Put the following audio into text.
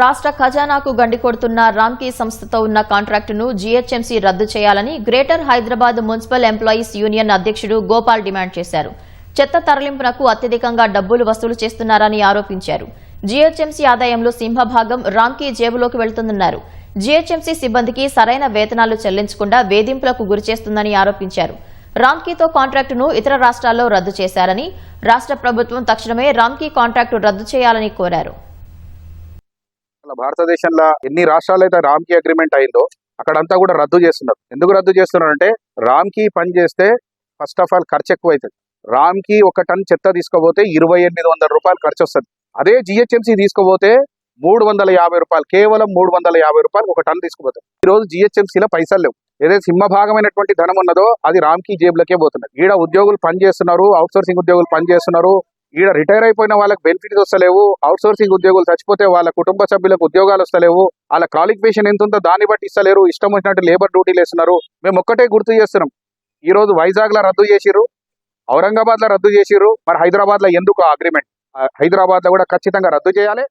రాష్ట్ర ఖజానాకు గండి కొడుతున్న రామ్కీ సంస్థతో ఉన్న కాంట్రాక్టును జీహెచ్ఎంసీ రద్దు చేయాలని greater Hyderabad municipal employees union అధ్యక్షుడు గోపాల్ డిమాండ్ చేశారు. చెత్త తరలింపునకు అత్యధికంగా డబ్బులు వసూలు చేస్తున్నారని ఆరోపించారు. జీహెచ్ఎంసీ ఆదాయంలో సింహభాగం రామ్కీ జేబులోకి వెళ్తుందన్నారు. జీహెచ్ఎంసీ సిబ్బందికి సరైన వేతనాలు చెల్లించకుండా వేధింపులకు గురిచేస్తుందని ఆరోపించారు. రామ్కీతో కాంట్రాక్టును ఇతర రాష్ట్రాల్లో రద్దు చేశారని రాష్ట్ర ప్రభుత్వం తక్షణమే రామ్కీ కాంట్రాక్టు రద్దు చేయాలని కోరారు. భారతదేశంలో ఎన్ని రాష్ట్రాలు అయితే రామ్కీ అగ్రిమెంట్ అయిందో అక్కడంతా కూడా రద్దు చేస్తున్నారు. ఎందుకు రద్దు చేస్తున్నారంటే రామ్కీ పని చేస్తే ఫస్ట్ ఆఫ్ ఆల్ ఖర్చు ఎక్కువ అవుతుంది రామ్కీ ఒక టన్ చెత్త తీసుకుపోతే ఇరవై ఎనిమిది వందల రూపాయలు ఖర్చు వస్తుంది. అదే జిహెచ్ఎంసీ తీసుకుపోతే మూడు వందల యాభై రూపాయలు కేవలం మూడు వందల యాభై రూపాయలు ఒక టన్ తీసుకుపోతాయి ఈ రోజు జిహెచ్ఎంసీలో పైసలు లేవు. ఏదైతే సింహభాగమైనటువంటి ధనం ఉన్నదో అది రామ్కీ జేబులకే పోతున్నది. ఈడ ఉద్యోగులు పని చేస్తున్నారు అవుట్ సోర్సింగ్ ఉద్యోగులు పనిచేస్తున్నారు ఈడ రిటైర్ అయిపోయిన వాళ్ళకి బెనిఫిట్స్ వస్తలేవు అవుట్ సోర్సింగ్ ఉద్యోగులు చచ్చిపోతే వాళ్ళ కుటుంబ సభ్యులకు ఉద్యోగాలు వస్తలేవు వాళ్ళ క్వాలిఫికేషన్ ఎంత ఉందో దాన్ని బట్టి ఇస్తలేరు ఇష్టం వచ్చినట్టు లేబర్ డ్యూటీలు వేస్తున్నారు. మేము ఒక్కటే గుర్తు చేస్తున్నాం. ఈ రోజు వైజాగ్లో రద్దు చేసిర్రు ఔరంగాబాద్లో రద్దు చేసిర్రు మరి హైదరాబాద్లో ఎందుకు అగ్రిమెంట్ హైదరాబాద్లో కూడా ఖచ్చితంగా రద్దు చేయాలి.